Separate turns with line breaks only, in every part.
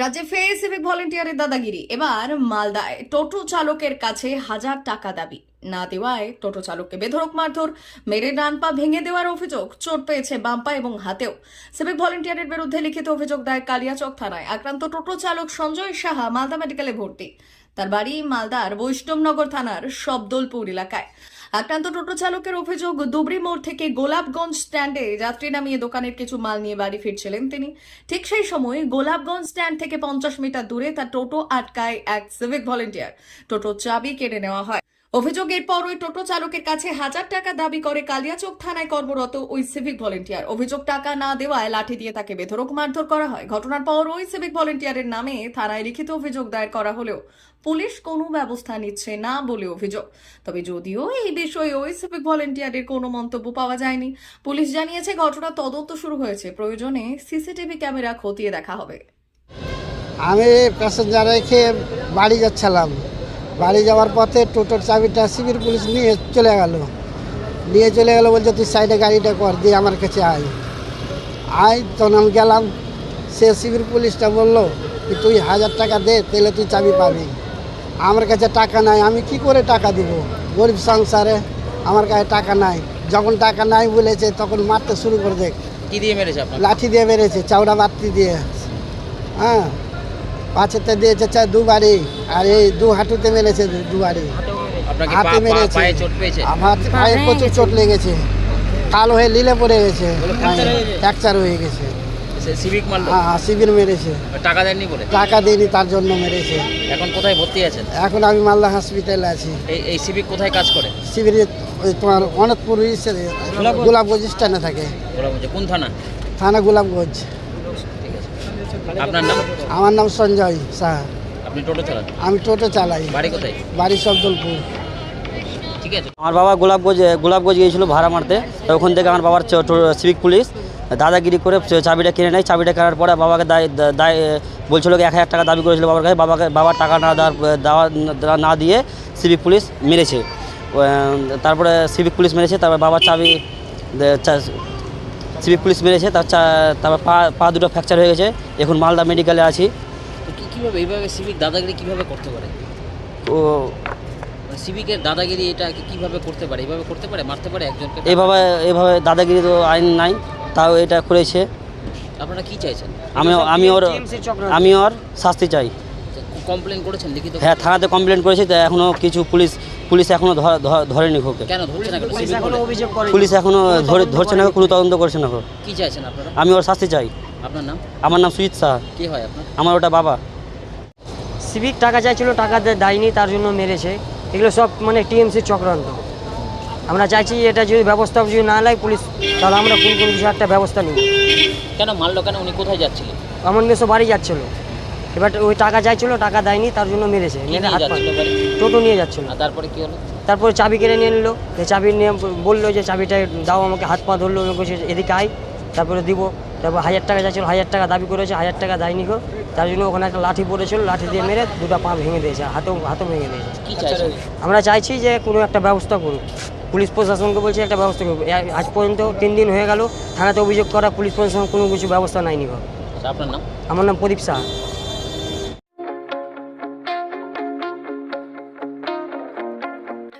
রাজ্যে ফের সিভিক ভলেন্টিয়ারের দাদাগিরি। এবার মালদায় টোটো চালকের কাছে হাজার টাকা দাবি। না দেওয়ায় টোটো চালককে বেধড়ক মারধর, মেরে ডান পা ভেঙে দেওয়ার অভিযোগ, চোট পেয়েছে বাম পা এবং হাতেও। সিভিক ভলেন্টিয়ারের বিরুদ্ধে লিখিত অভিযোগ দেয় কালিয়াচক থানায়। আক্রান্ত টোটো চালক সঞ্জয় সাহা মালদা মেডিকেলে ভর্তি। তার বাড়ি মালদার বৈষ্ণবনগর থানার শব্দলপুর এলাকায়। আক্রান্ত টোটো চালকের অভিযোগ, দুবরি মোড় থেকে গোলাপগঞ্জ স্ট্যান্ডে যাত্রী নামিয়ে দোকানের কিছু মাল নিয়ে বাড়ি ফিরছিলেন তিনি। ঠিক সেই সময় গোলাপগঞ্জ স্ট্যান্ড থেকে পঞ্চাশ মিটার দূরে তার টোটো আটকায় এক সিভিক ভলেন্টিয়ার। টোটো চাবি কেড়ে নেওয়া হয়। অভিযোগের পর ওই টোটো চালকের কাছে হাজার টাকা দাবি করে কালিয়াচক থানায় কর্মরত ওই সিভিক ভলেন্টিয়ার অভিযোগ টাকা না দেওয়ায় লাঠি দিয়ে তাকে বেধরক মারধর করা হয়। ঘটনার পর ওই সিভিক ভলেন্টিয়ারের নামে থানায় লিখিত অভিযোগ দায়ের করা হলেও পুলিশ কোনো ব্যবস্থা নিচ্ছে না বলে অভিযোগ। তবে যদিও এই বিষয়ে ওই সিভিক ভলেন্টিয়ারের কোনো মন্তব্য পাওয়া যায়নি, পুলিশ জানিয়েছে ঘটনার তদন্ত শুরু হয়েছে। প্রয়োজনে সিসিটিভি ক্যামেরা খতিয়ে দেখা হবে।
আমি প্যাসেঞ্জার রেখে বাড়ি যাচ্ছিলাম। বাড়ি যাওয়ার পথে টোটোর চাবিটা শিবির পুলিশ নিয়ে চলে গেল। নিয়ে চলে গেল বলছে তুই সাইডে গাড়িটা কর দিয়ে আমার কাছে আয়। আয় তখন আমি গেলাম। সে শিবির পুলিশটা বলল যে তুই হাজার টাকা দে তাহলে তুই চাবি পাবি। আমার কাছে টাকা নাই আমি কি করে টাকা দিব? গরিব সংসারে আমার কাছে টাকা নাই। যখন টাকা নাই বলেছে তখন মারতে শুরু করে দেখ
কি দিয়ে মেরেছে
লাঠি দিয়ে মেরেছে চাউড়া বাতি দিয়ে। হ্যাঁ পাঁচেতে দিয়েছে চা দুবারই। আর এই দু হাঁটুতে মেরেছে দুবারই। হাতে মেরেছে।
পায়ে
আমার পায়ে প্রচুর চোট লেগেছে। কালো হয়ে লীলে পড়ে গেছে। ফ্র্যাকচার হয়ে গেছে?
সিভিক মারলো?
হ্যাঁ হ্যাঁ, শিবির মেরেছে।
টাকা দেননি বলে?
টাকা দিইনি তার জন্য মেরেছে।
এখন কোথায় ভর্তি আছেন?
এখন আমি মালদা হসপিটালে আছি।
এই এই সিভিক কোথায় কাজ করে?
শিবিরে ওই তোমার অনেকপুর গোলাপগঞ্জ। স্ট্যান্ডে থাকে।
কোন থানা?
থানা গোলাপগঞ্জ।
আপনার নাম?
আমার নাম সঞ্জয় শাহ
আপনি টোটো চালান?
আমি টোটো চালাই।
বাড়ি কোথায়?
বাড়ি শব্দলপুর
ঠিক আছে।
আমার বাবা গোলাপগঞ্জ গোলাপগঞ্জ গিয়েছিল ভাড়া মারতে। তো ওখান থেকে আমার বাবার সিভিক পুলিশ দাদাগিরি করে চাবিটা কিনে নেয়। চাবিটা কেনার পরে বাবাকে দায় দায় বলছিল এক হাজার টাকা দাবি করেছিল বাবার কাছে। বাবাকে বাবার টাকা না দেওয়ার দেওয়া দেওয়া না দিয়ে সিভিক পুলিশ মেরেছে। তারপরে সিভিক পুলিশ মেরেছে। তারপর বাবার চাবি সিভিক পুলিশ মেরেছে তার চা- তারপর পা পা দুটো ফ্র্যাকচার হয়ে গেছে। এখন মালদা মেডিকেলে আছি।
কীভাবে এইভাবে সিভিক দাদাগিরি কীভাবে করতে পারে?
ও
মানে সিভিকের দাদাগিরি এটা কীভাবে করতে পারে? এইভাবে করতে পারে? মারতে পারে একজনকে?
এইভাবে এইভাবে দাদাগিরি তো আইন নাই তাও এটা করেছে।
আপনারা কি চাইছেন?
আমি আমি ওর আমি ওর শাস্তি চাই।
কমপ্লেন করেছেন লিখিত
হ্যাঁ থানাতে কমপ্লেন করেছি তো এখনও কিছু পুলিশ পুলিশ এখনও ধরেনি ওকে
কেন ধরছে না?
পুলিশ এখনও ধরে ধরছে না কোনো তদন্ত করছে না ওকে।
কি চাইছেন আপনারা?
আমি ওর শাস্তি চাই।
আপনার নাম?
আমার নাম সুজিত শাহ
কি হয় আপনার?
আমার ওটা বাবা।
সিভিক টাকা চাইছিল টাকা দেয়নি তার জন্য মেরেছে। এগুলো সব মানে টিএমসির চক্রান্ত। আমরা চাইছি এটা যদি ব্যবস্থা যদি না নেয় পুলিশ তাহলে আমরা কোন কোন কিছু একটা ব্যবস্থা নিব।
কেন মারলো? কেন উনি কোথায় যাচ্ছিলেন?
আমার মেসো বাড়ি যাচ্ছিল। এবার ওই টাকা চাইছিল টাকা দেয়নি তার জন্য মেরেছে। মেরে হাত পা টোটো নিয়ে যাচ্ছিল।
তারপরে কি হলো?
তারপরে চাবি কেড়ে নিয়ে নিল। চাবি নিয়ে বলল যে চাবিটা দাও আমাকে হাত পা ধরলো। এদিকে আয়। তারপরে দিব। তারপর হাজার টাকা যাচ্ছিল হাজার টাকা দাবি করেছে হাজার টাকা দেয়নি গো। তার জন্য ওখানে একটা লাঠি পড়েছিল লাঠি দিয়ে মেরে দুটো পা ভেঙে দিয়েছে হাতও হাতও ভেঙে দিয়েছে। আমরা চাইছি যে কোনো একটা ব্যবস্থা করুক। পুলিশ প্রশাসনকে বলছি একটা ব্যবস্থা করুক। আজ পর্যন্ত তিন দিন হয়ে গেল থানাতে অভিযোগ করা পুলিশ প্রশাসন কোনো কিছু ব্যবস্থা নেয়নি গো।
আচ্ছা, আপনার নাম?
আমার নাম প্রদীপ শাহ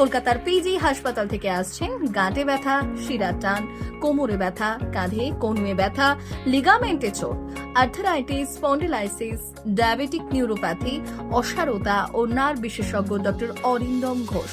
কলকাতার পিজি হাসপাতাল থেকে আসছেন গাঁটে ব্যথা, শিরার টান, কোমরে ব্যথা, কাঁধে কনুয়ে ব্যথা, লিগামেন্টে চোট, আর্থারাইটিস, স্পন্ডিলাইসিস, ডায়াবেটিক নিউরোপ্যাথি, অসারতা ও নার বিশেষজ্ঞ ডক্টর অরিন্দম ঘোষ।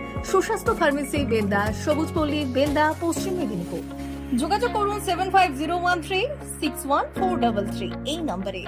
সুস্বাস্থ্য ফার্মেসি, বেলদা, সবুজপল্লী, বেলদা, পশ্চিম মেদিনীপুর। যোগাযোগ করুন seven five zero one three six one four double three এই নম্বরে।